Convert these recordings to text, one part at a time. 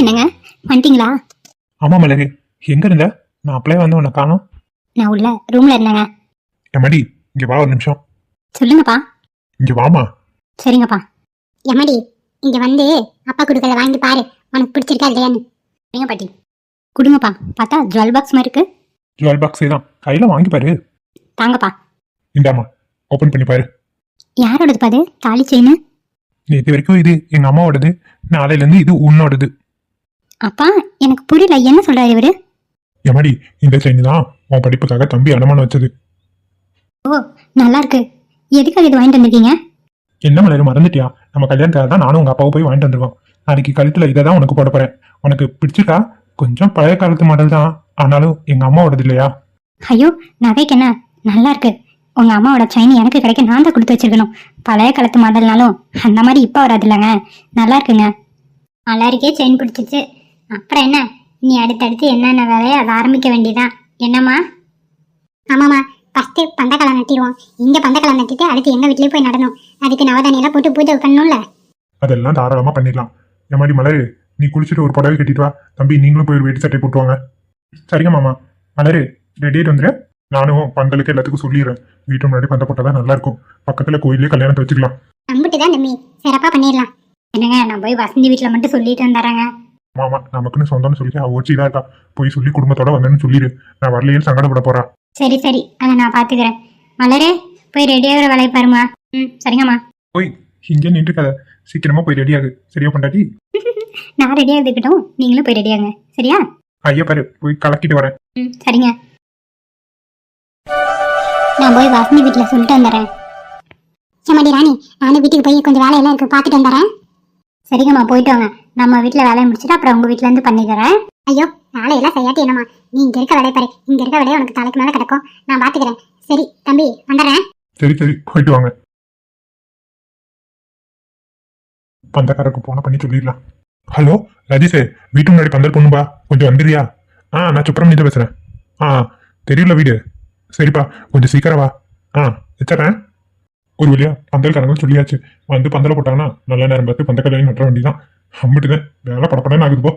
என்னங்க? வந்துட்டீங்களா? ஆமா மலரு. எங்க இருந்த? நான் அப்படியே வந்து உன்னை காணோம். நான் உள்ள ரூம்ல இருந்தேங்க. எம்மாடி இங்க வா ஒரு நிமிஷம். சொல்லுங்கப்பா. இங்க வாமா சரிங்கப்பா. எமடி இங்க வந்து அப்பா கொடுக்கறத வாங்கி பாரு. உனக்கு பிடிச்சிருக்கா இல்லையான்னு. சரிங்க பாட்டி. கொடுங்கப்பா. பார்த்தா ஜுவல் பாக்ஸ் மாதிரி இருக்கு. ஜுவல் பாக்ஸே தான் கையில வாங்கி பாரு. தாங்கப்பா. இந்தாம்மா. ஓபன் பண்ணி பாரு. யாரோடது பாது? தாலி செயின் நேற்று வரைக்கும் இது எங்க அம்மாவோடது. நாளையில இருந்து இது உன்னோடது. அப்பா எனக்கு புரியல. என்ன சொல்றாரு இவரு? எம்மாடி இந்த செயின் தான் உன் படிப்புக்காக தம்பி அடமானம் வச்சது. ஓ நல்லா இருக்கு. எதுக்காக இது வாங்கிட்டு வந்திருக்கீங்க? என்ன மலரு மறந்துட்டியா? நம்ம கல்யாணத்துக்காக தான் நானும் உங்க அப்பாவும் போய் வாங்கிட்டு வந்துருவோம் நாளைக்கு கழுத்துல இதை தான் உனக்கு போட போறேன். உனக்கு பிடிச்சிருக்கா? கொஞ்சம் பழைய காலத்து மாடல் தான். ஆனாலும் எங்க அம்மாவோடது இல்லையா? ஐயோ நகைக்கு என்ன? நல்லா இருக்கு. உங்க அம்மாவோட செயின் எனக்கு கிடைக்க நான் தான் கொடுத்து வச்சிருக்கணும். பழைய காலத்து மாடல்னாலும் அந்த மாதிரி இப்போ வராது இல்லைங்க. நல்லா இருக்குங்க. நல்லா இருக்கே செயின் பிடிச்சிச்சு அப்புறம் என்ன? நீ அடுத்தடுத்து என்னென்ன வேலையை அதை ஆரம்பிக்க வேண்டியதான் என்னம்மா? ஆமாம்மா. ஃபஸ்ட்டு பந்தக்காலை நட்டிடுவோம் இங்கே பந்தக்காலை நட்டிட்டு அடுத்து எங்கள் வீட்லேயே போய் நடணும். அதுக்கு நவதானியெல்லாம் போட்டு பூஜை பண்ணணும்ல? அதெல்லாம் தாராளமா பண்ணிடலாம். எம்மாடி மலரு நீ குளிச்சுட்டு ஒரு புடவை கட்டிட்டு வா. தம்பி நீங்களும் போய் ஒரு வேட்டி சட்டை போட்டு வாங்க சரிங்க மாமா. மலரு ரெடி ஆயிட்டு வந்துரு. நானும் பந்தலுக்கு எல்லாத்துக்கும் சொல்லிடுறேன். வீட்டு முன்னாடி பந்த போட்டாதான் நல்லா இருக்கும் பக்கத்துல கோயிலே கல்யாணத்தை வச்சுக்கலாம். நம்பிட்டு தான் தம்பி. சிறப்பாக பண்ணிடலாம். என்னங்க நான் போய் வசந்தி வீட்டில் மட்டும் சொல்லிட்டு வந்துடுறேங்க. மாமா நமக்குன்னு சொந்தம்னு சொல்லி அவ ஒச்சி தான் இருக்கா போய் சொல்லி குடும்பத்தோட வந்தேன்னு சொல்லிடு. நான் வரலையேன்னு சங்கடப்பட போறா. சரி சரி. அதை நான் பார்த்துக்கிறேன் மலரே போய் ரெடியாகிற வேலையை பாருமா ம் சரிங்கம்மா. போய் இங்கே நின்று கதை சீக்கிரமா போய் ரெடி ஆகு. சரியா பொண்டாட்டி? நான் ரெடியாக இருக்கட்டும் நீங்களும் போய் ரெடியாங்க சரியா? ஐயா பாரு. போய் கலக்கிட்டு வரேன். ம் சரிங்க. நான் போய் வாசனி வீட்டில் சொல்லிட்டு வந்துடுறேன். சமாடி ராணி. நானும் வீட்டுக்கு போய் கொஞ்சம் வேலையெல்லாம் இருக்கு பார்த்துட்டு வந்துடுறேன். சரிங்கம்மா போயிட்டு வாங்க. நம்ம வீட்டில் வேலையை முடிச்சுட்டு அப்புறம் உங்கள் வீட்டிலேருந்து பண்ணி தரேன் ஐயோ வேலையெல்லாம் செய்யாட்டி என்னம்மா? நீ இங்கே இருக்க வேலையை பாரு. இங்கே இருக்க வேலையை உனக்கு தலைக்கு மேலே கிடக்கும். நான் பார்த்துக்கிறேன் சரி தம்பி வந்துடுறேன். சரி சரி போயிட்டு வாங்க. பந்தக்காரருக்கு போன பண்ணி சொல்லிடலாம். ஹலோ ரஜிஷே வீட்டு முன்னாடி பந்தல் பொண்ணுப்பா கொஞ்சம் வந்துடுறியா? ஆ நான் சுப்பிரமணியத்தை பேசுறேன். ஆ தெரியல வீடு. சரிப்பா கொஞ்சம் சீக்கிரம் வா. ஆ வச்சிடறேன். ஒரு வழியா பந்தல்காரங்களும் சொல்லியாச்சு. வந்து பந்தல போட்டாங்கன்னா நல்ல நேரம் பார்த்து பந்த கல்யாணம் நட்டுற வேண்டியதான் அம்பிட்டுதான் வேலை படப்படன்னு ஆகுது போ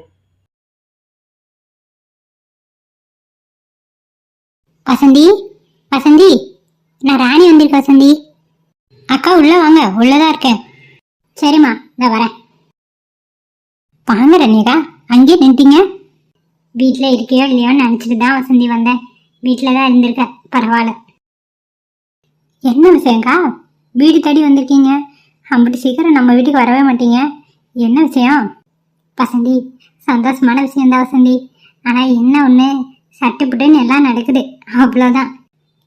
வசந்தி வசந்தி நான் ராணி வந்திருக்கேன் வசந்தி? அக்கா உள்ள வாங்க உள்ளதான் இருக்கேன். சரிம்மா நான் வரேன். வாங்க ரண்யகா அங்கேயே நின்ட்டீங்க வீட்டில் இருக்கியோ இல்லையோன்னு நினச்சிட்டு தான் வசந்தி வந்தேன். வீட்டில் தான் இருந்திருக்க பரவாயில்ல. என்ன விஷயங்கா? வீடு தேடி வந்திருக்கீங்க. அம்பிட்டு சீக்கிரம் நம்ம வீட்டுக்கு வரவே மாட்டீங்க. என்ன விஷயம்? வசந்தி சந்தோஷமான விஷயம்தான் வசந்தி. ஆனால் என்ன ஒன்று சட்டுப்புட்டுன்னு எல்லாம் நடக்குது. அவ்வளோதான்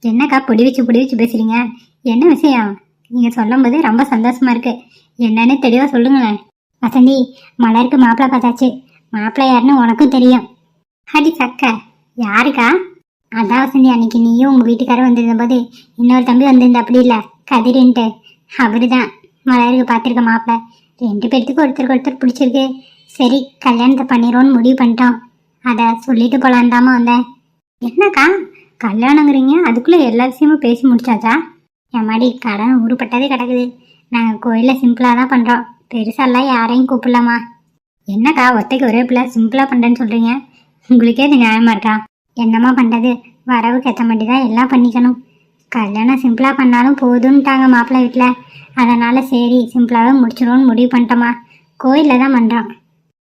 என்னக்கா பொடி வச்சு பொடி வச்சு பேசுகிறீங்க என்ன விஷயம்? நீங்கள் சொல்லும்போது ரொம்ப சந்தோஷமா இருக்கு. என்னன்னு தெளிவாக சொல்லுங்களேன். வசந்தி மலருக்கு மாப்பிள்ளை பார்த்தாச்சு. மாப்பிள்ளை யாருன்னு உனக்கும் தெரியும். ஹடி சக்க. யாருக்கா? அதான் வசந்தி அன்னைக்கு நீயும் உங்கள் வீட்டுக்காரர் வந்திருந்த போது இன்னொரு தம்பி வந்திருந்த அப்படி இல்லை கதிரின்ட்டு. அவரு தான் மலருக்கு பார்த்துருக்க மாப்பிள்ளை ரெண்டு பேர்த்துக்கு ஒருத்தருக்கு ஒருத்தர் பிடிச்சிருக்கு. சரி கல்யாணத்தை பண்ணிடுவோன்னு முடிவு பண்ணிட்டோம். அதை சொல்லிட்டு போலான் வந்தேன். என்னக்கா கல்யாணங்கிறீங்க? அதுக்குள்ளே எல்லா விஷயமும் பேசி முடிச்சாச்சா? எம்மாடி கடன் உருப்பட்டதே கிடக்குது. நாங்கள் கோயிலில் சிம்பிளாக தான் பண்ணுறோம் பெருசாலாம் யாரையும் கூப்பிடலாமா என்னக்கா ஒத்தைக்கு ஒரே பிள்ளை சிம்பிளாக பண்ணுறேன்னு சொல்கிறீங்க உங்களுக்கே இது நியாயமாக இருக்கா? என்னம்மா பண்ணுறது வரவுக்கு ஏற்ற மாதிரி தான் எல்லாம் பண்ணிக்கணும். கல்யாணம் சிம்பிளாக பண்ணாலும் போதுன்ட்டாங்க மாப்பிள்ளை வீட்டில் அதனால் சரி சிம்பிளாகவே முடிச்சிடுவோன்னு முடிவு பண்ணிட்டோமா. கோயிலில் தான் பண்ணுறோம்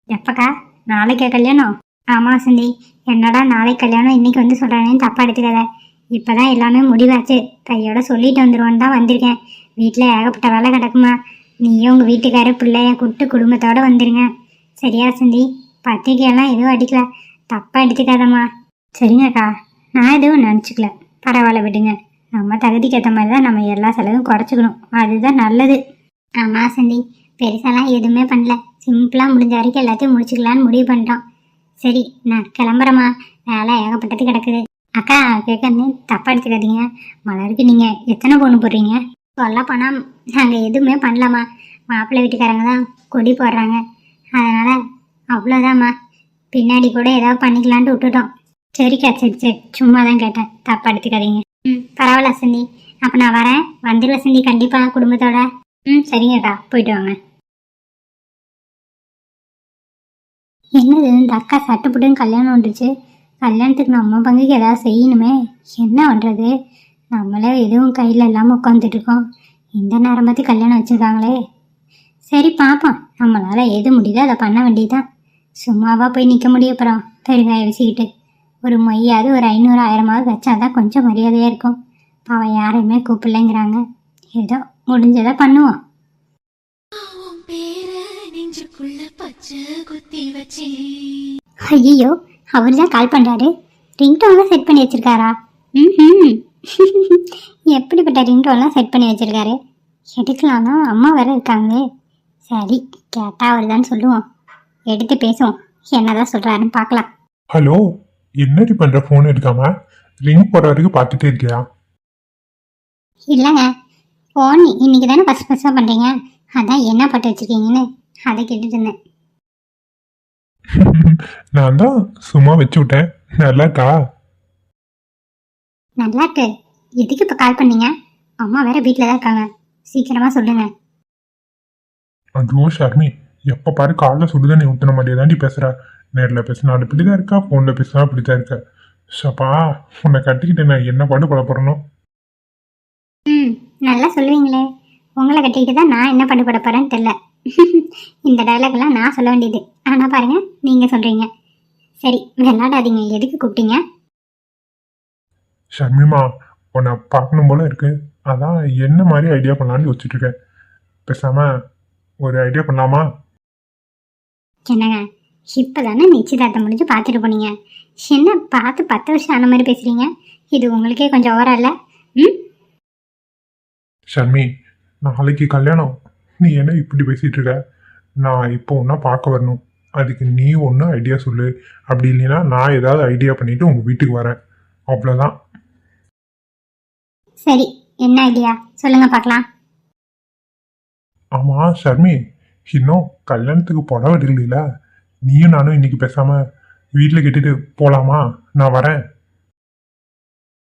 எப்பக்கா? நாளைக்கே கல்யாணம்? ஆமாம் சுந்தி. என்னடா நாளைக்கு கல்யாணம் இன்னைக்கு வந்து சொல்கிறேன்னு தப்பா எடுத்துக்காத. இப்போ தான் எல்லாமே முடிவாச்சு. கையோட சொல்லிட்டு வந்துடுவோன்னு தான் வந்திருக்கேன். வீட்டில் ஏகப்பட்ட வேலை கிடக்குமா? நீயும் உங்கள் வீட்டுக்காரர் பிள்ளைய கூப்பிட்டு குடும்பத்தோடு வந்துடுங்க சரியா சுந்தி? பத்திரிக்கையெல்லாம் எதுவும் அடிக்கல. தப்பாக எடுத்துக்காதம்மா. சரிங்கக்கா. நான் எதுவும் நினச்சிக்கல. பரவாயில்ல விடுங்க. நம்ம தகுதிக்கு ஏற்ற மாதிரி தான் நம்ம எல்லா செலவும் குறைச்சிக்கணும். அதுதான் நல்லது. ஆமாம் சந்தி. பெருசாலாம் எதுவுமே பண்ணல. சிம்பிளாக முடிஞ்ச வரைக்கும் எல்லாத்தையும் முடிச்சுக்கலான்னு முடிவு பண்ணிட்டோம். சரி நான் கிளம்புறேம்மா. வேலை ஏகப்பட்டது கிடக்குது. அக்கா கேட்கறது தப்பாக எடுத்துக்காதீங்க. மலருக்கு நீங்கள் எத்தனை பொண்ணு போடுறீங்க? சொல்ல போனால் நாங்கள் எதுவுமே பண்ணலாமா மாப்பிள்ளை வீட்டுக்காரங்க தான் கொடி போடுறாங்க. அதனால் அவ்வளோதாம்மா பின்னாடி கூட ஏதாவது பண்ணிக்கலான்ட்டு விட்டுட்டோம். சரிக்கா சரி சரி. சும்மா தான் கேட்டேன். தப்பாக எடுத்துக்காதீங்க. ம் பரவாயில்ல வசந்தி அப்போ நான் வரேன். வந்துரு வசந்தி கண்டிப்பாக குடும்பத்தோட. ம் சரிங்கக்கா போயிட்டு வாங்க. என்னது இந்த அக்கா சட்டுப்பட்டுன்னு கல்யாணம் வந்துருச்சு. கல்யாணத்துக்கு நம்ம பங்குக்கு ஏதாவது செய்யணுமே. என்ன பண்ணுறது நம்மளே எதுவும் கையில் இல்லாமல் உட்காந்துட்டு இருக்கோம். இந்த நேரம் பார்த்து கல்யாணம் வச்சுருக்காங்களே. சரி பார்ப்போம் நம்மளால் எது முடியுதோ அதை பண்ண வேண்டியதுதான். சும்மாவாக போய் நிற்க முடியும் அப்புறம். பெருங்காய வச்சுக்கிட்டு ஒரு மொய்யாவது ஒரு ஐநூறு ஆயிரமாவது வச்சாதான் கொஞ்சம் மரியாதையாக இருக்கும். அவன் யாரையுமே கூப்பிடலைங்கிறாங்க. ஏதோ முடிஞ்சதை பண்ணுவான். ஐயோ அவர் தான் கால் பண்ணுறாரு ரிங்டோன்லாம் செட் பண்ணி வச்சிருக்காரா? ம் எப்படிப்பட்ட ரிங்டோன்லாம் செட் பண்ணி வச்சிருக்காரு? எடுக்கலாம்னா அம்மா வேற இருக்காங்களே சரி கேட்டா அவர் தான் சொல்லுவோம். எடுத்து பேசுவோம். என்னதான் சொல்கிறாருன்னு பார்க்கலாம். ஹலோ என்னடி பண்ற ஃபோன் எடுக்காம? ரிங் போற வரைக்கும் பார்த்துட்டே இருக்கியா? இல்லைங்க. ஃபோன் இன்னைக்கு தானே ஃபஸ்ட் ஃபஸ்ட்டாக பண்ணுறீங்க அதான் என்ன பட்டு வச்சிருக்கீங்கன்னு அதை கேட்டுட்டு இருந்தேன். நான் தான் சும்மா வச்சு விட்டேன். நல்லா இருக்கா? நல்லா இருக்கு. எதுக்கு இப்போ கால் பண்ணீங்க? அம்மா வேற வீட்டில் தான் இருக்காங்க. சீக்கிரமாக சொல்லுங்க. ஐயோ ஷர்மி எப்ப பாரு காலைல சுடுதண்ணி ஊத்துன மாதிரியே தாண்டி பேசுற. நேர்ல பேசினா அப்படிதான் இருக்கா? போன்ல பேசினா அப்படிதான் இருக்க? ஷப்பா உன்னை கட்டிக்கிட்டு நான் என்ன பாடு பட போறனோ ம் நல்லா சொல்லுவீங்களே. உங்களை கட்டிக்கிட்டு தான் நான் என்ன பண்ண போறேன்னு தெரில இந்த டயலாக்லாம் நான் சொல்ல வேண்டியது. ஆனால் பாருங்க நீங்கள் சொல்கிறீங்க சரி விளையாடாதீங்க. எதுக்கு கூப்பிட்டீங்க? ஷர்மிமா உன்னை பார்க்கணும் போல இருக்கு. அதான் என்ன மாதிரி ஐடியா பண்ணலாம்னு யோசிச்சுட்டு இருக்கேன். பேசாம ஒரு ஐடியா பண்ணலாமா? என்னங்க? இப்போ தானே நிச்சயதார்த்தம் முடிஞ்சு பார்த்துட்டு போனீங்க? என்ன பார்த்து பத்து வருஷம் ஆன மாதிரி பேசுகிறீங்க இது உங்களுக்கே கொஞ்சம் ஓவரா இல்லை? ம்? ஷர்மி நாளைக்கு கல்யாணம். நீ என்ன இப்படி பேசிட்டு இருக்க? நான் இப்போ ஒன்றா பார்க்க வரணும். அதுக்கு நீ ஒன்று ஐடியா சொல்லு. அப்படி இல்லைன்னா நான் ஏதாவது ஐடியா பண்ணிட்டு உங்கள் வீட்டுக்கு வரேன். அவ்வளோதான் சரி என்ன ஐடியா சொல்லுங்க பார்க்கலாம். ஆமாம் ஷர்மி. இன்னும் கல்யாணத்துக்கு புடவை எடுக்கல நீயும் நானும் இன்னைக்கு பேசாம வீட்டில் கேட்டுட்டு போகலாமா நான் வரேன்.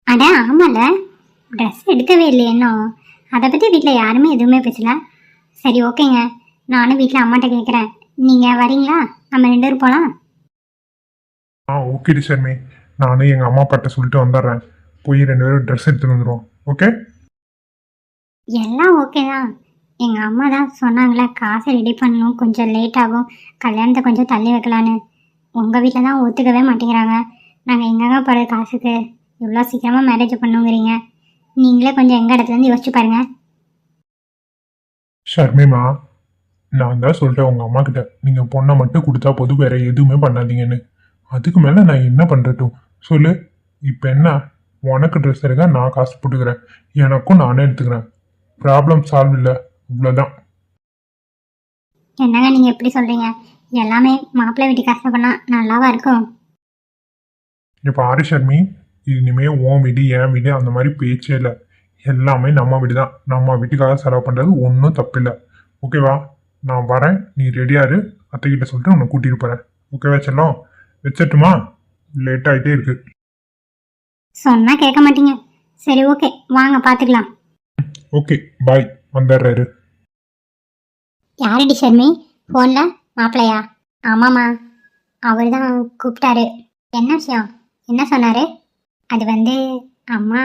அட ஆமால. ட்ரெஸ் எடுக்கவே இல்லை இன்னும். அதை பற்றி வீட்டில் யாருமே எதுவுமே பேசல. சரி ஓகேங்க. நானும் வீட்டில் அம்மாட்ட கேட்குறேன் நீங்கள் வரீங்களா? நம்ம ரெண்டு பேரும் போகலாம் ஆ ஓகேடி ஷர்மி நானும் எங்கள் அம்மா அப்பாட்ட சொல்லிட்டு வந்துடுறேன். போய் ரெண்டு பேரும் ட்ரெஸ் எடுத்துட்டு வந்துடுவோம் ஓகே? எல்லாம் ஓகே தான். எங்கள் அம்மா தான் சொன்னாங்களே காசை ரெடி பண்ணணும் கொஞ்சம் லேட் ஆகும் கல்யாணத்தை கொஞ்சம் தள்ளி வைக்கலான்னு உங்கள் வீட்டில் தான் ஒத்துக்கவே மாட்டேங்கிறாங்க. நாங்கள் எங்கெங்க போகிறது காசுக்கு? இவ்வளோ சீக்கிரமாக மேரேஜ் பண்ணுங்கிறீங்க. நீங்களே கொஞ்சம் எங்கள் இடத்துலேருந்து யோசிச்சு பாருங்கள் ஷர்மிமா நான் தான் சொல்லிட்டேன் உங்கள் அம்மா கிட்ட. நீங்கள் பொண்ணை மட்டும் கொடுத்தா பொது வேற எதுவுமே பண்ணாதீங்கன்னு. அதுக்கு மேலே நான் என்ன பண்ணுறட்டும் சொல்லு. இப்போ என்ன? உனக்கு ட்ரெஸ் இருக்கா நான் காசு போட்டுக்கிறேன். எனக்கும் நானே எடுத்துக்கிறேன். ப்ராப்ளம் சால்வ் இல்லை. இவ்வளோதான் என்னங்க நீங்கள் எப்படி சொல்கிறீங்க எல்லாமே மாப்பிள்ளை வீட்டு காசு பண்ணால் நல்லாவா இருக்கும்? இப்போ ஆரி ஷர்மி இனிமே உன் வீடு என் வீடு அந்த மாதிரி பேச்சே இல்லை. எல்லாமே நம்ம வீடு தான் நம்ம வீட்டுக்காக செலவு பண்ணுறது ஒன்றும் தப்பில்லை. ஓகேவா? நான் வரேன். நீ ரெடியாரு அத்தைக்கிட்ட சொல்லிட்டு உன்னை கூட்டிகிட்டு போகிறேன் ஓகேவா செல்லம்? வச்சிட்டுமா லேட் ஆகிட்டே இருக்கு. சொன்னால் கேட்க மாட்டீங்க. சரி ஓகே வாங்க பார்த்துக்கலாம் ஓகே பாய் வந்துடுறாரு யாரடி ஷர்மி ஃபோனில் மாப்பிள்ளையா? ஆமாம்மா. அவர் தான் கூப்பிட்டாரு. என்ன விஷயம்? என்ன சொன்னார்? அது வந்து அம்மா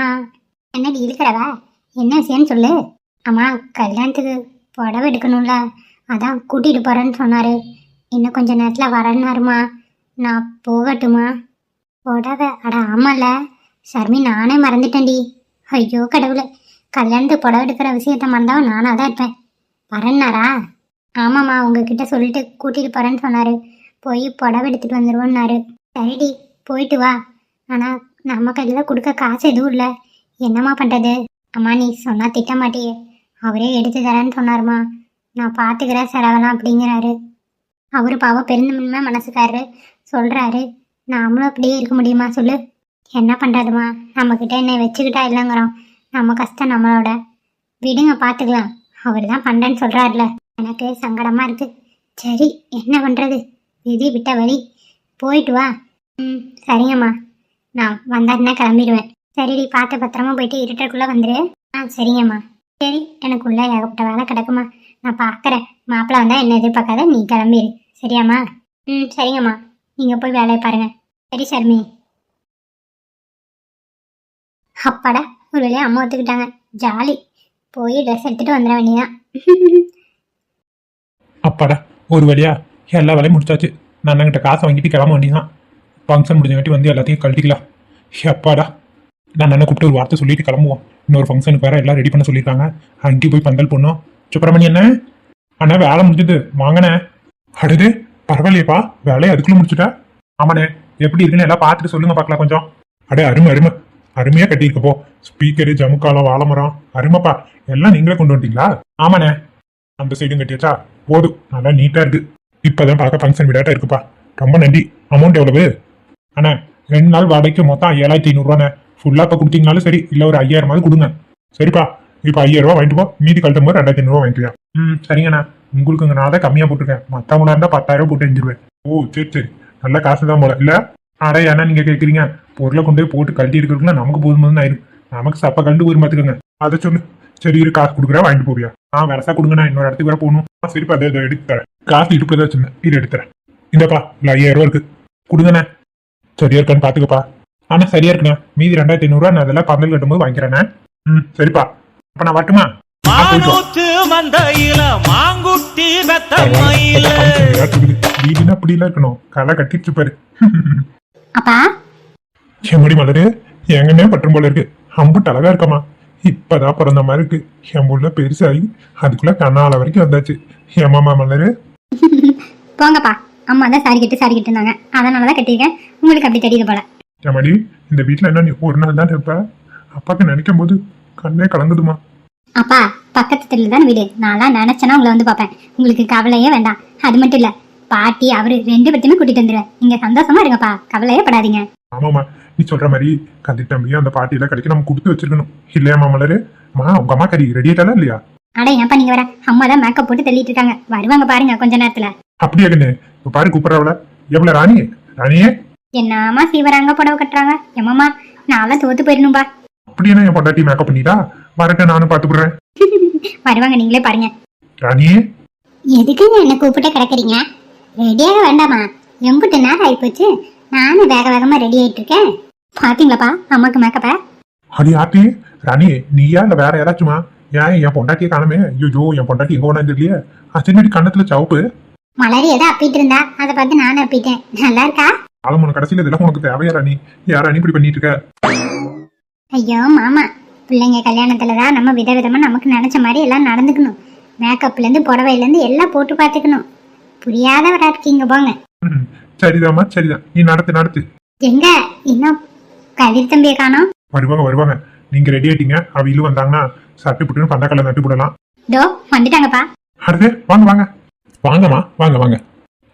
என்னடி இருக்கிறவா? என்ன விஷயம்னு சொல்லு. அம்மா கல்யாணத்துக்கு புடவை எடுக்கணும்ல. அதான் கூட்டிகிட்டு போகிறேன்னு சொன்னார். இன்னும் கொஞ்ச நேரத்தில் வரேன்னாருமா நான் போகட்டுமா புடவை அட ஆமாம்ல ஷர்மி நானே மறந்துட்டேன்டி. ஐயோ கடவுளே. கல்யாணத்துக்கு புடவை எடுக்கிற விஷயத்த மறந்தாவும் நானாக தான் இருப்பேன். வரேன்னாரா? ஆமாம்மா உங்ககிட்ட சொல்லிட்டு கூட்டிகிட்டு போகிறேன்னு சொன்னார். போய் புடவை எடுத்துகிட்டு வந்துடுவோன்னாரு சரிடி போயிட்டு வா. ஆனால் நம்ம கையில் கொடுக்க காசு எதுவும் இல்லை. என்னம்மா பண்ணுறது அம்மா நீ சொன்னால் திட்ட மாட்டியே அவரே எடுத்து தரேன்னு சொன்னாருமா. நான் பார்த்துக்கிறேன் செலவெல்லாம் அப்படிங்கிறாரு. அவர் பாவம் பெருந்தமிழ்மை மனசுக்காரரு. சொல்கிறாரு நாமளும் அப்படியே இருக்க முடியுமா சொல்லு. என்ன பண்ணுறதுமா நம்மக்கிட்ட என்னை வச்சுக்கிட்டா இல்லைங்கிறோம் நம்ம கஷ்டம் நம்மளோட. விடுங்க பார்த்துக்கலாம் அவர் தான் பண்ணுறேன்னு சொல்கிறாருல எனக்கு சங்கடமா இருக்கு. சரி என்ன பண்றது? விதி விட்ட வழி. போயிட்டு வா. ம் சரிங்கம்மா. நான் வந்தாருன்னா கிளம்பிடுவேன். சரிடி பார்த்து பத்திரமா போயிட்டு இருட்டுக்குள்ளே வந்துரு. ஆ சரிங்கம்மா. சரி எனக்குள்ளே ஏகப்பட்ட வேலை கிடக்குமா நான் பார்க்குறேன். மாப்பிள்ளை வந்தால் என்ன எதிர்பார்க்காத நீ கிளம்பிடு சரியாம்மா? ம் சரிங்கம்மா. நீங்கள் போய் வேலையை பாருங்க. சரி சர்மி. அப்பாடா ஒரு வழியா அம்மா ஒத்துக்கிட்டாங்க. ஜாலி. போய் ட்ரெஸ் எடுத்துட்டு வந்துட வேண்டியதான் அப்பாடா ஒரு வழியா எல்லா வேலையும் முடிச்சாச்சு. நான் அண்ணங்கிட்ட காசை வாங்கிட்டு கிளம்ப வேண்டியதான் ஃபங்க்ஷன் முடிஞ்சங்காட்டி வந்து எல்லாத்தையும் கழட்டிக்கலாம். அப்பாடா நான் அண்ணனை கூப்பிட்டு ஒரு வார்த்தை சொல்லிட்டு கிளம்புவோம். இன்னொரு ஃபங்க்ஷனுக்கு வேற எல்லாம் ரெடி பண்ண சொல்லியிருக்காங்க. அங்கேயும் போய் பந்தல் பண்ணோம் சுப்பிரமணி என்ன அண்ணா வேலை முடிஞ்சது. வாங்கண்ணே. அடுது பரவாயில்லையப்பா வேலையை அதுக்குள்ள முடிச்சுட்டா? ஆமாண்ணே. எப்படி இருக்குன்னு எல்லாம் பார்த்துட்டு சொல்லுங்க பார்க்கலாம் கொஞ்சம். அடே அருமை அருமை. அருமையா கட்டியிருக்கப்போ. ஸ்பீக்கரு ஜமுக்காலம் வாழைமரம் அருமைப்பா. எல்லாம் நீங்களே கொண்டு வந்துட்டீங்களா? ஆமாண்ணே. அந்த சைடும் கட்டியாச்சா? போதும். நல்லா நீட்டா இருக்கு. இப்பதான் பார்க்க ஃபங்க்ஷன் விடாட்டா இருக்குப்பா. ரொம்ப நன்றி. அமௌண்ட் எவ்வளவு? அண்ணா ரெண்டு நாள் வாடகைக்கு மொத்தம் ஏழாயிரத்தி ஐநூறுரூவாண்ணே ஃபுல்லாக இப்போ கொடுத்தீங்கனாலும் சரி இல்லை ஒரு ஐயாயிரமாவது கொடுங்க. சரிப்பா. இப்போ ஐயாயிரம் ரூபா வாங்கிட்டு போ. மீதி கழட்டும் போது ரெண்டாயிரத்தி ஐநூறுவா வாங்கிக்குவியா ம் சரிங்கண்ணா. உங்களுக்கு நான் தான் கம்மியாக போட்டிருக்கேன். மற்றவங்களா இருந்தால் பத்தாயிரம் போட்டு எழுந்திருவேன் ஓ சரி சரி. நல்ல காசு தான் போல. இல்லை? அட ஏன்னா நீங்கள் கேட்குறீங்க பொருளை கொண்டு போய் போட்டு கழட்டி எடுக்கிறதுக்குள்ள நமக்கு போதும் போதும் ஆயிரும். நமக்கு சப்ப கண்டு போய் பார்த்துக்கோங்க அதை சொல்லு. சரி இரு காசு கொடுக்குறேன் வாங்கிட்டு போவியா? ஆ வரசா கொடுங்க நான் இன்னொரு இடத்துக்கு வர போகணும். சரிப்பா அதை எடுத்து தரேன். காசு இடுப்பு ஏதாவது வச்சிருந்தேன். இரு எடுத்து தரேன். இந்தப்பா இல்ல ஐயாயிரம் ரூபா இருக்கு. கொடுங்கண்ணே. சரியா இருக்கான்னு பாத்துக்கப்பா. ஆனா சரியா இருக்குண்ணே. மீதி ரெண்டாயிரத்தி ஐநூறுரூவா நான் அதெல்லாம் பந்தல் கட்டும்போது வாங்கிக்கிறேண்ணே. ம் சரிப்பா அப்ப நான் வரட்டுமா? அப்படிலாம் இருக்கணும். களை கட்டிட்டு பாரு. அப்பா. எம்மடி மலரு. எங்கன்னே பட்டும் போல இருக்கு. அம்புட்டு அழகா இருக்கமா இப்பதான் பிறந்த மாதிரி இருக்கு. என் புள்ள பெருசாகி அதுக்குள்ள கண்ணால வரைக்கும் வந்தாச்சு. ஏமாமா மலரு. போங்கப்பா. அம்மா தான் சாரி கட்டு சாரி கட்டு இருந்தாங்க அதனால தான் கட்டியிருக்கேன். உங்களுக்கு அப்படி தெரியுது போல. ஏமாடி இந்த வீட்டுல என்ன நீ ஒரு நாள் தான் இருப்ப? அப்பாக்கு நினைக்கும் போது கண்ணே கலங்குதுமா? அப்பா பக்கத்து தெருல தான் வீடு. நான்லாம் நினைச்சேன்னா உங்களை வந்து பார்ப்பேன். உங்களுக்கு கவலையே வேண்டாம். அது மட்டும் இல்ல பாட்டி அவரு ரெண்டு பேர்த்தையுமே கூட்டிட்டு வந்துடுவேன் நீங்க சந்தோஷமா இருங்கப்பா. கவலையே படாதீங்க ஆமாமா நீ சொல்ற மாதிரி கதி தம்பியும் அந்த பாட்டியில கிடைக்க நம்ம கொடுத்து வச்சிருக்கணும். இல்லையாமா மலரு? மா உங்க அம்மா கறி ரெடி ஆயிட்டாலா இல்லையா? அட ஏன்ப்பா நீங்க வர அம்மா தான் மேக்கப் போட்டு தள்ளிட்டு இருக்காங்க. வருவாங்க பாருங்க கொஞ்ச நேரத்துல. அப்படியே கண்ணு? இப்ப பாரு கூப்பிடுறவள. எவ்வளவு ராணி? ராணியே? என்னம்மா சீவராங்க புடவை கட்டுறாங்க? எம்மம்மா நான்லாம் தோத்து போயிடணும்பா. அப்படியே என் பொண்டாட்டி மேக்கப் பண்ணிட்டா? வரட்டும் நானும் பாத்துக்கிறேன். வருவாங்க நீங்களே பாருங்க. ராணியே? எதுக்குங்க என்ன கூப்பிட்டு கிடக்குறீங்க? ரெடியாக வேண்டாமா? எம்பிட்டு நேரம் ஆயிப்போச்சு. நானும் வேக வேகமா ரெடி ஆயிட்டு இருக்கேன். பாத்தீங்களாப்பா? அம்மாக்கு மேக்கப்ப அடி ஆத்தி ராணி நீயா இல்ல வேற யாராச்சுமா? ஏன் என் பொண்டாட்டியை காணமே? ஐயோ என் பொண்டாட்டி எங்க போனா தெரியலையே அச்சனடி கண்ணத்துல சவுப்பு. மலரி எதை அப்பிட்டு இருந்தா அதை பார்த்து நானும் அப்பிட்டேன். நல்லா இருக்கா? ஆலமோன கடைசியில இதெல்லாம் உனக்கு தேவையா ராணி? யார் ராணி இப்படி பண்ணிட்டு இருக்க? ஐயோ மாமா. பிள்ளைங்க கல்யாணத்துல தான் நம்ம விதவிதமா நமக்கு நினைச்ச மாதிரி எல்லாம் நடந்துக்கணும். மேக்கப்ல இருந்து புடவையில இருந்து எல்லாம் போட்டு பார்த்துக்கணும். புரியாதவரா இருக்கீங்க போங்க. சரிதாம்மா சரிதான். நீ நடத்து நடத்து. எங்க? இன்னும் கதிர் தம்பியை காணோம்? வருவாங்க வருவாங்க. நீங்க ரெடி ஆயிட்டீங்க. அவிலும் வந்தாங்கன்னா சட்டு புட்டுன்னு பந்தக்கல்ல நட்டு போடலாம். தோ வந்துட்டாங்கப்பா. அடுத்து வாங்க வாங்க. வாங்கம்மா வாங்க வாங்க.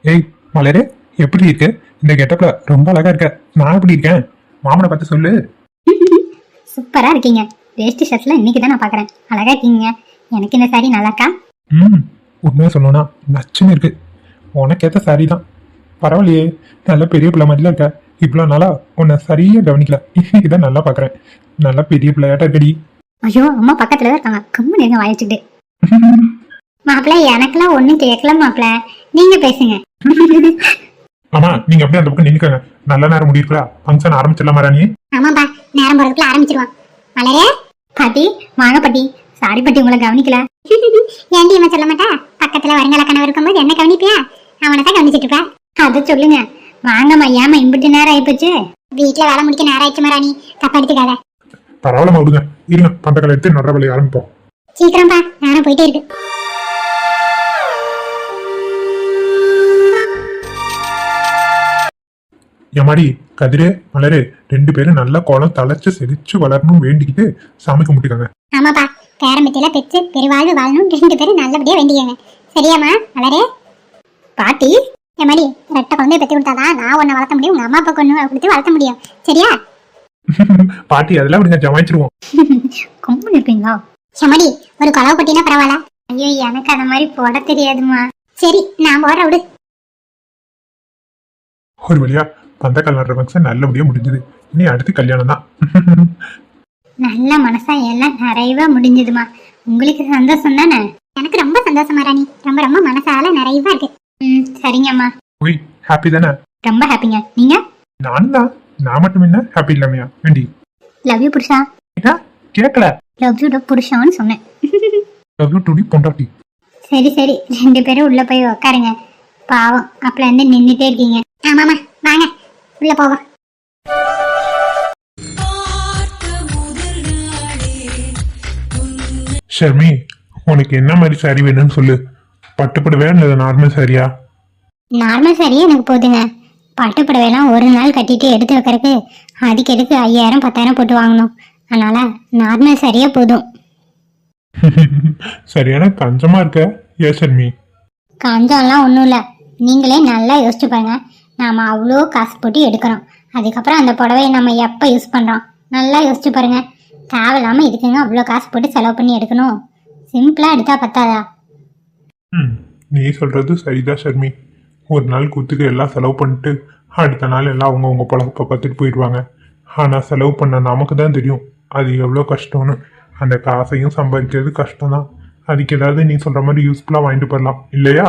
ஏய் மலரு எப்படி இருக்கு? இந்த கெட்டப்ல ரொம்ப அழகா இருக்க. நான் எப்படி இருக்கேன்? மாமனை பார்த்து சொல்லு. சூப்பரா இருக்கீங்க. வேஸ்ட் ஷர்ட்ல இன்னைக்கு தான் நான் பாக்குறேன். அழகா இருக்கீங்க. எனக்கு இந்த சாரி நல்லா இருக்கா? ம் உண்மையா சொல்லணும்னா நச்சுன்னு இருக்கு. உனக்கேத்த சாரி தான் பரவாயில்லையே நல்ல பெரிய பிள்ளை மாதிரிலாம் இருக்க. இவ்வளோ நாளா உன்னை சரியா கவனிக்கல. இன்னைக்கு தான் நல்லா பார்க்குறேன் நல்லா பெரிய பிள்ளையாட்டா இருக்கடி ஐயோ அம்மா பக்கத்துல இருக்காங்க. கம்முன்னு இருங்க வாயிச்சுட்டு மாப்பிள்ள எனக்கெல்லாம் ஒண்ணும் கேட்கல மாப்பிள்ள. நீங்க பேசுங்க. ஆமா நீங்க அப்படியே அந்த பக்கம் நின்னுக்கங்க. நல்ல நேரம் முடியிருக்கா ஃபங்க்ஷன் ஆரம்பிச்சிடலாமா ராணி ஆமாப்பா நேரம் போறதுக்குள்ள ஆரம்பிச்சிருவான் மலரே பாட்டி வாங்க பாட்டி. சாரி பாட்டி உங்களை கவனிக்கல. ஏன்டி இவன் சொல்ல மாட்டா? பக்கத்துல வருங்கால கனவு இருக்கும்போது என்ன கவனிப்பியா? அவனை தான் கவனிச்சிட்டு இருப்பா அதை சொல்லுங்க. வாங்கம்மா ஏமா இம்பிட்டு நேரம் ஆயிப்போச்சு. வீட்டுல வேலை முடிக்க நேரம் ஆயிடுச்சு ராணி தப்பா எடுத்துக்காத. பரவாயில்லமா விடுங்க இருங்க பந்தக்கலை எடுத்து நடுற வேலையை ஆரம்பிப்போம். சீக்கிரம்ப்பா நேரம் போயிட்டே இருக்கு. எமாடி கதிரே மலரே ரெண்டு பேரும் நல்ல குளம் தழைச்சு செழிச்சு வளரணும் வேண்டிக்கிட்டு சாமி கும்பிட்டுக்காங்க. ஆமாப்பா. பேரம்பத்தியில பெற்று பெருவாழ்வு வாழணும். ரெண்டு பேரும் நல்லபடியா வேண்டிக்கங்க. சரியாம்மா மலரே. பாட்டி என் மாதிரி ரெட்டை குழந்தைய பெற்று கொடுத்தாதான் நான் உன்னை வளர்த்த முடியும் உங்க அம்மா அப்பா கொண்டு கொடுத்து வளர்த்த முடியும். சரியா? பாட்டி அதெல்லாம் விடுங்க ஜமாய்ச்சிருவோம். கொம்பு இருப்பீங்களா சமடி ஒரு கொலவை பட்டினா பரவாயில்ல. ஐயோ எனக்கு அந்த மாதிரி போட தெரியாதுமா சரி நான் போற விடு. ஒரு வழியா பந்தக்கால் நடுற ஃபங்க்ஷன் நல்லபடியா முடிஞ்சது. இனி அடுத்து கல்யாணம் தான். நல்ல மனசா எல்லாம் நிறைவா முடிஞ்சதுமா உங்களுக்கு சந்தோஷம் தானே? எனக்கு ரொம்ப சந்தோஷமா ராணி. ரொம்ப ரொம்ப மனசால நிறைவா இருக்கு. ம் சரிங்கம்மா போய் ஹாப்பி தானே? ரொம்ப ஹாப்பிங்க நீங்க? நானும் தான் நான் மட்டும் என்ன? ஹாப்பி இல்லாமையா? வேண்டி லவ் யூ புருஷா. என்ன கேட்கல லவ் யூ புருஷான்னு சொன்னேன். லவ் யூ டுடி பொண்டாட்டி. சரி சரி. ரெண்டு பேரும் உள்ள போய் உட்காருங்க பாவம். அப்பல இருந்து நின்றுட்டே இருக்கீங்க. ஆமாமா வாங்க. உள்ள போவோம். ஷர்மி உனக்கு என்ன மாதிரி சாரி வேணும்னு சொல்லு. பட்டுப்படுவேன் இல்லை நார்மல் சாரியா? நார்மல் சரியே எனக்கு போதுங்க. பட்டு புடவையெல்லாம் ஒரு நாள் கட்டிட்டு எடுத்து வைக்கிறதுக்கு அதுக்கு எதுக்கு ஐயாயிரம் பத்தாயிரம் போட்டு வாங்கணும். அதனால நார்மல் சரியே போதும். சரியான கஞ்சமா இருக்க? ஷர்மி கஞ்சம்லாம் ஒன்றும் இல்லை. நீங்களே நல்லா யோசிச்சு பாருங்க. நாம் அவ்வளோ காசு போட்டு எடுக்கிறோம். அதுக்கப்புறம் அந்த புடவையை நம்ம எப்போ யூஸ் பண்ணுறோம் நல்லா யோசிச்சு பாருங்க. தேவையில்லாமல் இதுக்குங்க அவ்வளோ காசு போட்டு செலவு பண்ணி எடுக்கணும். சிம்பிளாக எடுத்தா பத்தாதா? ம் நீ சொல்றது சரிதான் ஷர்மி ஒரு நாள் குத்துக்கு எல்லாம் செலவு பண்ணிட்டு அடுத்த நாள் எல்லாம் அவங்க அவங்க பழக்கப்ப பார்த்துட்டு போயிடுவாங்க. ஆனால் செலவு பண்ண நமக்கு தான் தெரியும். அது எவ்வளோ கஷ்டம்னு. அந்த காசையும் சம்பாதிக்கிறது கஷ்டம் தான் அதுக்கு ஏதாவது நீ சொல்ற மாதிரி யூஸ்ஃபுல்லாக வாங்கிட்டு போயிடலாம். இல்லையா?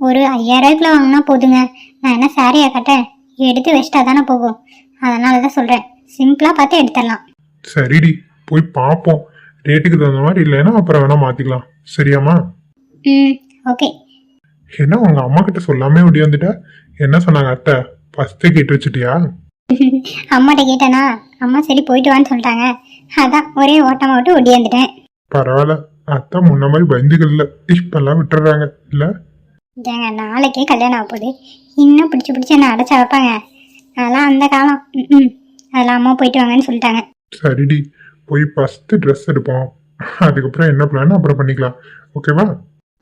ஒரு ஐயாயிரூவாய்க்குள்ள வாங்கினா போதுங்க. நான் என்ன சாரியா கட்டேன் எடுத்து வச்சிட்டா தானே போகும். அதனால தான் சொல்கிறேன் சிம்பிளாக பார்த்து எடுத்துடலாம். சரிடி போய் பார்ப்போம். ரேட்டுக்கு தகுந்த மாதிரி இல்லைன்னா அப்புறம் வேணா மாற்றிக்கலாம் சரியாம்மா? ம் ஓகே. என்ன உங்க அம்மா கிட்ட சொல்லாமே ஒடியாந்துட்ட என்ன சொன்னாங்க அத்தை? ஃபஸ்ட்டே கேட்டு வச்சுட்டியா? அம்மாட்ட கேட்டேனா? அம்மா சரி போயிட்டு வான்னு சொல்லிட்டாங்க. அதான் ஒரே ஓட்டமாக விட்டு ஒடியாந்துட்டேன் பரவாயில்ல. அத்தை முன்ன மாதிரி பயந்துக்கல இப்பெல்லாம் விட்டுறாங்க. இல்லை? ஏங்க நாளைக்கே கல்யாணம் ஆக போகுது. இன்னும் பிடிச்சி பிடிச்சி என்ன அடைச்சா வைப்பாங்க? அதெல்லாம் அந்த காலம். ம் அதெல்லாம் அம்மா போயிட்டு வாங்கன்னு சொல்லிட்டாங்க. சரிடி. போய் ஃபஸ்ட்டு ட்ரெஸ் எடுப்போம். அதுக்கப்புறம் என்ன பிளான் அப்புறம் பண்ணிக்கலாம். ஓகேவா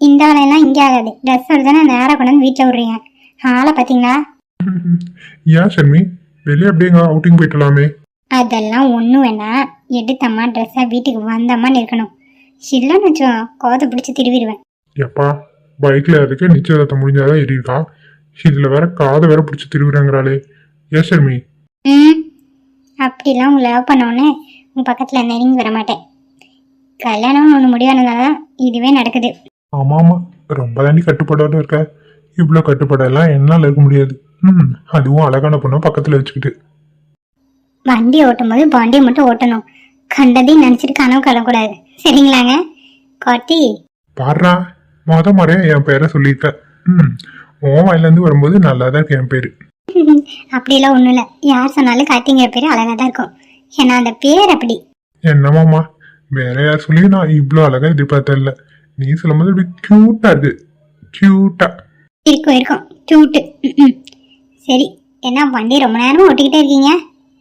இந்த வேலையெல்லாம் இங்கே ஆகாது. ட்ரெஸ் எடுத்தானே நேராக கொண்டு வந்து வீட்டில் விட்றீங்க. ஆளை பார்த்தீங்களா? ஏன் ஷர்மி? வெளியே அப்படியே எங்க அவுட்டிங் போயிட்டலாமே. அதெல்லாம் ஒன்றும் வேணாம் எடுத்தம்மா ட்ரெஸ்ஸாக வீட்டுக்கு வந்தம்மான்னு இருக்கணும் இல்லைன்னு வச்சோ கோதை பிடிச்சி திருவிடுவேன் எப்பா பைக்ல இருக்க நிச்சயதார்த்தம் முடிஞ்சாதான் ஏறியிருக்கா இதுல வேற காதை வேற பிடிச்சி திருவுறாங்கிறாளே ஏன் ஷர்மி? ம் அப்படிலாம் உங்களை லவ் பண்ணோன்னே உங்கள் பக்கத்தில் நெருங்கி வர மாட்டேன். கல்யாணம்னு ஒன்று முடிவானதால இதுவே நடக்குது. ஆமா ஆமா. ரொம்ப தாண்டி கட்டுப்பாடோட இருக்க. இவ்வளோ கட்டுப்பாடெல்லாம் என்னால் இருக்க முடியாது. ம் அதுவும் அழகான பொண்ணை பக்கத்தில் வச்சுக்கிட்டு. வண்டி ஓட்டும் போது மட்டும் ஓட்டணும். கண்டதையும் நினச்சிட்டு கனவு கலக்கூடாது சரிங்களாங்க? கார்த்தி பாடுறா. மொத முறையா என் பேரை சொல்லியிருக்க ம் உன் வாயிலேருந்து வரும்போது நல்லா தான் இருக்கு என் பேர். அப்படிலாம் ஒன்றும் இல்லை. யார் சொன்னாலும் கார்த்திங்கிற பேர் அழகாக தான் இருக்கும். ஏன்னா அந்த பேர் அப்படி. என்னமாம்மா? வேற யார் சொல்லி நான் இவ்வளோ அழகா எதிர்பார்த்தேன் நீ சொல்லும்போது இப்படி க்யூட்டா இருக்கு. க்யூட்டா இருக்கும் இருக்கும். கியூட்டு சரி என்ன வண்டி ரொம்ப நேரமா ஓட்டிக்கிட்டே இருக்கீங்க?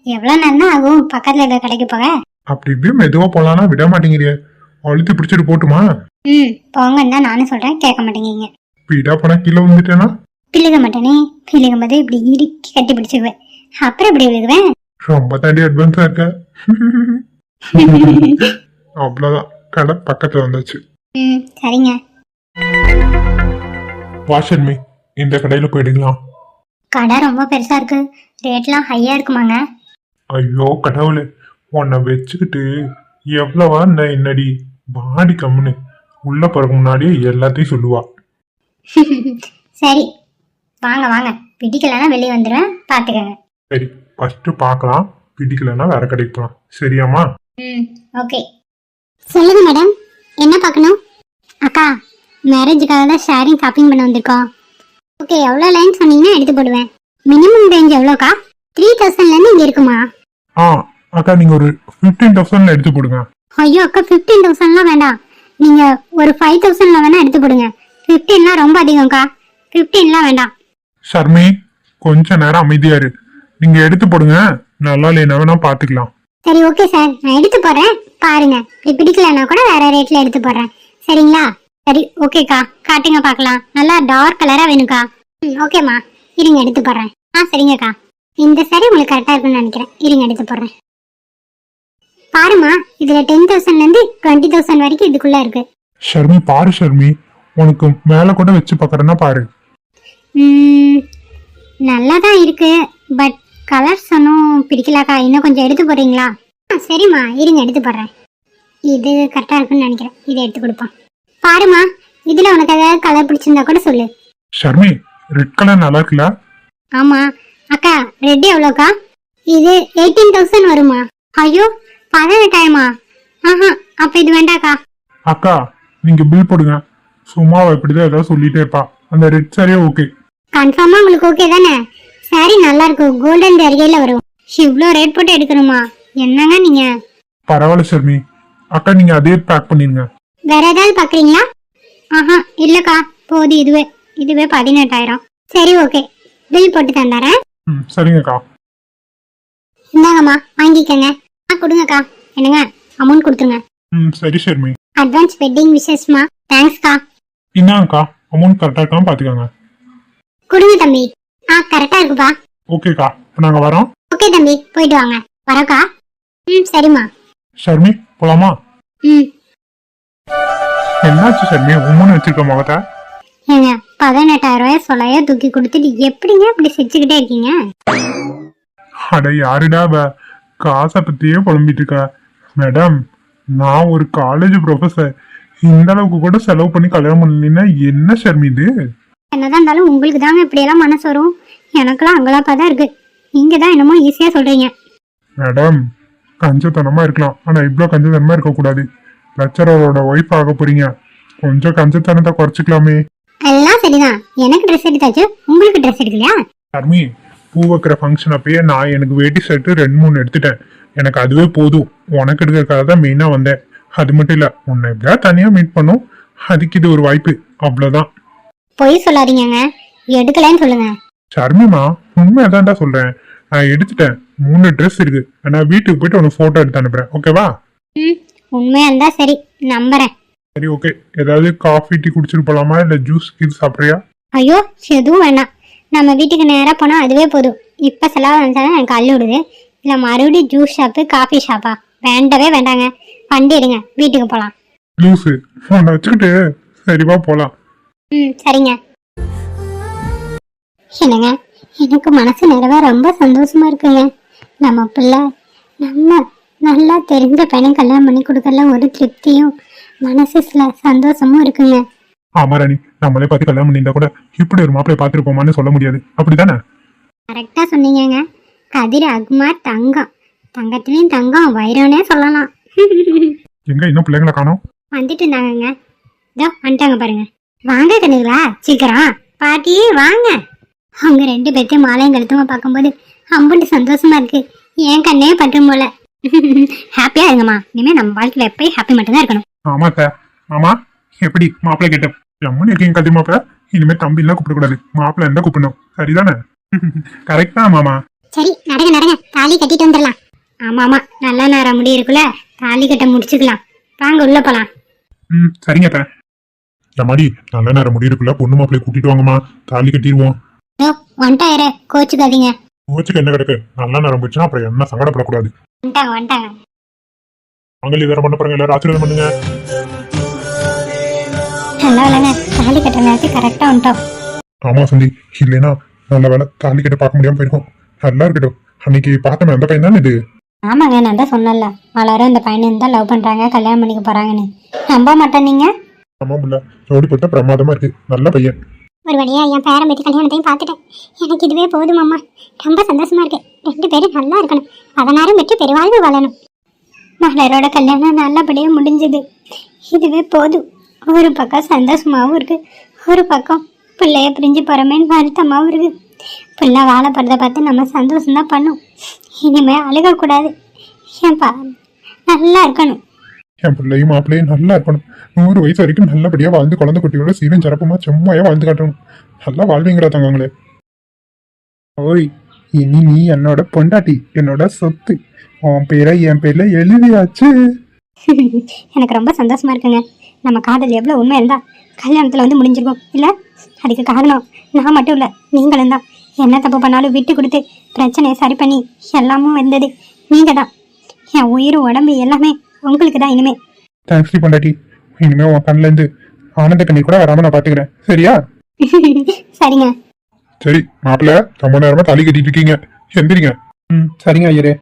எவ்வளோ நேரம் ஆகும் பக்கத்தில் இருக்க கடைக்கு போக? அப்படி இப்படியே மெதுவா போலான்னா விட மாட்டேங்கிறியே. அழுத்தி பிடிச்சிட்டு போட்டுமா? ம் போங்கன்னு தான் நானும் சொல்கிறேன் கேட்க மாட்டேங்கிறீங்க. ஸ்பீடா போனா கீழே வந்துட்டேனா பிள்ளைக மாட்டேனே. பிள்ளைகும் போது இப்படி இறுக்கி கட்டி பிடிச்சிக்குவேன். அப்புறம் இப்படி விழுகுவேன்? ரொம்ப தாண்டி அட்வான்ஸா இருக்க. அவ்வளோதான் கடை பக்கத்துல வந்தாச்சு. ம் சரிங்க. வாஷன்மி இந்த கடையில போயிடுங்களா? கடை ரொம்ப பெருசாக இருக்கு. ரேட்லாம் ஹையாக இருக்குமாங்க? ஐயோ கடவுளே உன்னை வச்சுக்கிட்டு எவ்வளவா இந்த என்னடி? பாடி கம்முன்னு. உள்ள போறதுக்கு முன்னாடியே எல்லாத்தையும் சொல்லுவா. சரி வாங்க வாங்க. பிடிக்கலன்னா வெளியே வந்துடுவேன் பார்த்துக்கோங்க சரி ஃபர்ஸ்ட் பார்க்கலாம் பிடிக்கலன்னா வேற கடைக்கு போகலாம் சரியாம்மா? ம் ஓகே சொல்லுங்க மேடம் என்ன பார்க்கணும்? அக்கா மேரேஜுக்காக தான் ஷேரிங் ஷாப்பிங் பண்ண வந்திருக்கோம். ஓகே எவ்வளோ லைன் சொன்னீங்கன்னா எடுத்து போடுவேன். Minimum range எவ்வளோக்கா? த்ரீ தௌசண்ட்லேருந்து இங்கே இருக்குமா? ஆ அக்கா நீங்க ஒரு ஃபிஃப்டீன் தௌசண்ட்ல எடுத்து போடுங்க. ஐயோ அக்கா ஃபிஃப்டீன் தௌசண்ட்லாம் வேண்டாம். நீங்கள் ஒரு ஃபைவ் தௌசண்டில் வேணால் எடுத்து போடுங்க. ஃபிஃப்டீன்லாம் ரொம்ப அதிகம்க்கா ஃபிஃப்டீன்லாம் வேண்டாம். ஷர்மி கொஞ்ச நேரம் அமைதியா இரு. நீங்க எடுத்து போடுங்க. நல்லா இல்லைன்னா வேணா பாத்துக்கலாம். சரி ஓகே சார் நான் எடுத்து போடுறேன். பாருங்க. இப்படி பிடிக்கலன்னா கூட வேற ரேட்ல எடுத்து போடுறேன். சரிங்களா? சரி ஓகேக்கா காட்டுங்க பார்க்கலாம். நல்லா டார்க் கலரா வேணும்க்கா. ம் ஓகேம்மா இருங்க எடுத்து போடுறேன். ஆ சரிங்கக்கா இந்த சரி உங்களுக்கு கரெக்டா இருக்கும்னு நினைக்கிறேன். இருங்க எடுத்து போடுறேன். பாருமா இதுல டென் தௌசண்ட்ல இருந்து டுவெண்ட்டி தௌசண்ட் வரைக்கும் இதுக்குள்ள இருக்கு. ஷர்மி பாரு ஷர்மி. உனக்கு மேல கூட வச்சு பாக்குறேன்னா பாரு. ம், நல்லா தான் இருக்கு. பட் கலர்ஸ் ஒன்றும் பிடிக்கலக்கா. இன்னும் கொஞ்சம் எடுத்து போடுறீங்களா? ஆ சரிம்மா. இருங்க எடுத்து போடுறேன். இது கரெக்டாக இருக்குன்னு நினைக்கிறேன். இதை எடுத்து கொடுப்போம். பாருமா இதில் உனக்கு ஏதாவது கலர் பிடிச்சிருந்தா கூட சொல்லு. ஷர்மி ரெட் கலர் நல்லா இருக்குல்ல? ஆமா. அக்கா ரெட் எவ்வளோக்கா? இது எயிட்டீன் தௌசண்ட் வருமா ஐயோ பதினெட்டாயிரமா ஆஹா அப்ப இது வேண்டாக்கா. அக்கா நீங்க பில் போடுங்க. சும்மாவா இப்படிதான் ஏதாவது சொல்லிட்டே இருப்பா. அந்த ரெட் சாரியே ஓகே கன்ஃபார்மா உங்களுக்கு ஓகே தானே? சாரி நல்லா இருக்கும் கோல்டன் ஜரிகையில வரும். இவ்வளோ ரேட் போட்டு எடுக்கணுமா? என்னங்க நீங்க? பரவாயில்ல ஷர்மி அக்கா நீங்க அதே பேக் பண்ணிருங்க. வேற ஏதாவது பாக்குறீங்களா? ஆஹா இல்லக்கா. போதும் இதுவே. இதுவே பதினெட்டாயிரம். சரி ஓகே பில் போட்டு தந்தாரேன் ம் சரிங்கக்கா. இந்தாங்கம்மா வாங்கிக்கங்க. ஆ கொடுங்கக்கா. என்னங்க? அமௌண்ட் கொடுத்துருங்க. ம் சரி ஷர்மி அட்வான்ஸ் வெட்டிங் விஷஸ்மா தேங்க்ஸ்க்கா என்னங்கக்கா அமௌண்ட் கரெக்டாக இருக்கான்னு பார்த்துக்கோங்க. கொடுங்க தம்பி. ஆ கரெக்டா இருக்குப்பா. ஓகேக்கா இப்போ நாங்கள் வரோம். ஓகே தம்பி போயிட்டு வாங்க. வரக்கா? ம் சரிம்மா. ஷர்மி போலாமா? ம். என்னாச்சு ஷர்மி? உம்மன்னு வச்சிருக்க முகத்தை. ஏங்க பதினெட்டாயிரம் ரூபாய் சொலைய தூக்கி கொடுத்துட்டு எப்படிங்க இப்படி சிரிச்சுக்கிட்டே இருக்கீங்க? அட யாருடா அவ? காசை பத்தியே புலம்பிட்டு இருக்கா. மேடம் நான் ஒரு காலேஜ் ப்ரொஃபசர் இந்த அளவுக்கு கூட செலவு பண்ணி கல்யாணம் பண்ணலன்னா என்ன ஷர்மி இது? என்னதான் இருந்தாலும் உங்களுக்கு தாங்க இப்படியெல்லாம் மனசு வரும். எனக்கெல்லாம் அங்கலாப்பா தான் இருக்கு. நீங்க தான் என்னமோ ஈஸியா சொல்றீங்க. மேடம் கஞ்சத்தனமா இருக்கலாம். ஆனா இவ்வளோ கஞ்சத்தனமா இருக்கக்கூடாது. லெக்சரரோட ஒய்ஃப் ஆக போறீங்க. கொஞ்சம் கஞ்சத்தனத்தை குறைச்சிக்கலாமே. எல்லாம் சரிதான். எனக்கு ட்ரெஸ் எடுத்தாச்சு. உங்களுக்கு ட்ரெஸ் எடுக்கலையா? ஷர்மி பூ வைக்கிற ஃபங்க்ஷன் அப்பயே நான் எனக்கு வேட்டி ஷர்ட்டு ரெண்டு மூணு எடுத்துட்டேன். எனக்கு அதுவே போதும். உனக்கு எடுக்கிறதுக்காக தான் மெயினாக வந்தேன். அது மட்டும் இல்லை உன்னை எப்படியா தனியாக மீட் பண்ணும். அதுக்கு இது ஒரு வாய்ப்பு. அவ்வளோதான் பொய் சொல்லாதீங்கங்க. எடுக்கலைன்னு சொல்லுங்க. ஷர்மிமா உண்மையதான்டா சொல்கிறேன் நான் எடுத்துட்டேன். மூணு ட்ரெஸ் இருக்கு. நான் வீட்டுக்கு போயிட்டு உனக்கு ஃபோட்டோ எடுத்து அனுப்புறேன். ஓகேவா ம் உண்மையா இருந்தா சரி. நம்புறேன். சரி ஓகே ஏதாவது காஃபி டீ குடிச்சிட்டு போலாமா? இல்லை ஜூஸ் இது சாப்பிட்றியா? ஐயோ எதுவும் வேணாம். நம்ம வீட்டுக்கு நேரா போனா அதுவே போதும். இப்ப செலவு வந்துச்சாலும் எனக்கு அள்ளு விடுது. இல்ல மறுபடியும் ஜூஸ் ஷாப்பு காஃபி ஷாப்பா வேண்டவே வேண்டாங்க. வண்டி எடுங்க. வீட்டுக்கு போலாம். லூஸு உன்னை வச்சுக்கிட்டு சரிவா போகலாம் ம் சரிங்க. என்னங்க எனக்கு மனசு நிறைவா ரொம்ப சந்தோஷமா இருக்குங்க. நம்ம பிள்ளை நம்ம நல்லா தெரிஞ்ச பையனை கல்யாணம் பண்ணி கொடுக்கல ஒரு திருப்தியும் மனசு சில சந்தோஷமும் இருக்குங்க. ஆமா ராணி. நம்மளே பார்த்து கல்யாணம் பண்ணியிருந்தா கூட இப்படி ஒரு மாப்பிள்ளை பார்த்துருப்போமான்னு சொல்ல முடியாது. அப்படிதானே? கரெக்டா சொன்னீங்கங்க. கதிர் அகுமார் தங்கம். தங்கத்திலையும் தங்கம் வைரம்னே சொல்லலாம். எங்க இன்னும் பிள்ளைங்களை காணோம்? வந்துட்டு இருந்தாங்கங்க. இதோ வந்துட்டாங்க பாருங்க. வாங்க கண்ணுங்களா சீக்கிரம். பாட்டி வாங்க. அவங்க ரெண்டு பேர்த்தையும் மாலையும் கழுத்துமா பார்க்கும்போது அம்புட்டு சந்தோஷமா இருக்கு. என் கண்ணே பற்றும் போல. ஹாப்பியா இருங்கம்மா. இனிமே நம்ம வாழ்க்கையில எப்பயும் ஹாப்பி மட்டும்தான் இருக்கணும். ஆமா சார் ஆமா எப்படி? மாப்பிள்ளை கேட்டேன் எம்மனு இருக்கீங்க கதி மாப்பிள்ள இனிமே தம்பி எல்லாம் கூப்பிடக்கூடாது. மாப்பிள்ளை இருந்தா கூப்பிடணும். சரிதானே? கரெக்டா மாமா. சரி நடங்க நடங்க. தாலி கட்டிட்டு வந்துடலாம். ஆமா ஆமா. நல்ல நேரம் முடி இருக்குல்ல தாலி கட்ட முடிச்சுக்கலாம். வாங்க உள்ள போலாம். ம் சரிங்க அத்தை எம்மாடி நல்ல நேரம் முடியிருக்குள்ள பொண்ணு மாப்பிள்ளை கூட்டிட்டு வாங்கம்மா. தாலி கட்டிடுவோம். வந்துட்டாயிர கோச்சுக்காதீங்க. கோச்சுக்கு என்ன கிடக்கு? நல்ல நேரம் போச்சுன்னா அப்புறம் என்ன சங்கடப்படக்கூடாது. வந்துட்டாங்க வந்துட்டாங்க மங்களி வேற பண்ண போறாங்க எல்லாரும் ஆசீர்வாதம் பண்ணுங்க. நல்லா இல்லைங்க. தாலி கட்டுற நேரத்துக்கு கரெக்டா வந்துட்டோம். ஆமா சந்தி. இல்லைன்னா நல்ல வேலை தாலி கட்ட பார்க்க முடியாம போயிருக்கோம். நல்லா இருக்கட்டும். அன்னைக்கு பார்த்தமே அந்த பையன் தானே இது? ஆமாங்க நான் தான் சொன்னல எல்லாரும் இந்த பையனை தான் லவ் பண்றாங்க கல்யாணம் பண்ணிக்க போறாங்கன்னு. நம்ப மாட்டேன் நீங்க ஆமா புள்ள ரோடு போட்டா பிரமாதமா இருக்கு. நல்ல பையன். ஒரு வழியா என் பேரன் பத்தி கல்யாணத்தையும் பார்த்துட்டேன். எனக்கு இதுவே போதும் அம்மா. ரொம்ப சந்தோஷமா இருக்கு. ரெண்டு பேரும் நல்லா இருக்கணும். பதினாறும் பெற்று பெருவாழ்வு வளரணும் மலரோட கல்யாணம் நல்லபடியா முடிஞ்சது. இதுவே போதும். ஒரு பக்கம் சந்தோஷமாவும் இருக்கு. ஒரு பக்கம் பிள்ளைய பிரிஞ்சு போறமேன்னு வருத்தமாகவும் இருக்கு. பிள்ளை வாழ போகிறத பார்த்து நம்ம சந்தோஷம் தான் பண்ணும். இனிமே அழுகக்கூடாது. ஏன்பா நல்லா இருக்கணும். என் பிள்ளையும் மாப்பிள்ளையும் நல்லா இருக்கணும். நூறு வயசு வரைக்கும் நல்லபடியா வாழ்ந்து குழந்தை குட்டியோட சீரும் சிறப்புமா செம்மையாக வாழ்ந்து காட்டணும். நல்லா வாழ்வீங்களா தங்கங்களே? ஓய் இனி நீ என்னோட பொண்டாட்டி என்னோட சொத்து. உன் பேரை என் பேர்ல எழுதியாச்சு. எனக்கு ரொம்ப சந்தோஷமா இருக்குங்க. நம்ம காதல் எவ்வளோ உண்மை இருந்தா கல்யாணத்துல வந்து முடிஞ்சிருக்கும் இல்ல அதுக்கு காரணம் நான் மட்டும் இல்லை நீங்களும் தான். என்ன தப்பு பண்ணாலும் விட்டு கொடுத்து பிரச்சனையை சரி பண்ணி எல்லாமும் வந்தது நீங்க தான் என் உயிர் உடம்பு எல்லாமே உங்களுக்கு தான் இனிமே. தேங்க்ஸ் பொண்டாட்டி. இனிமே உன் கண்ணுல இருந்து ஆனந்த கண்ணி கூட வராம நான் பாத்துக்கிறேன். சரியா? சரிங்க. சரி மாப்பிள்ள ரொம்ப நேரமா தாலி கட்டிட்டு இருக்கீங்க. எந்திரிங்க. ம் சரிங்க ஐயரே.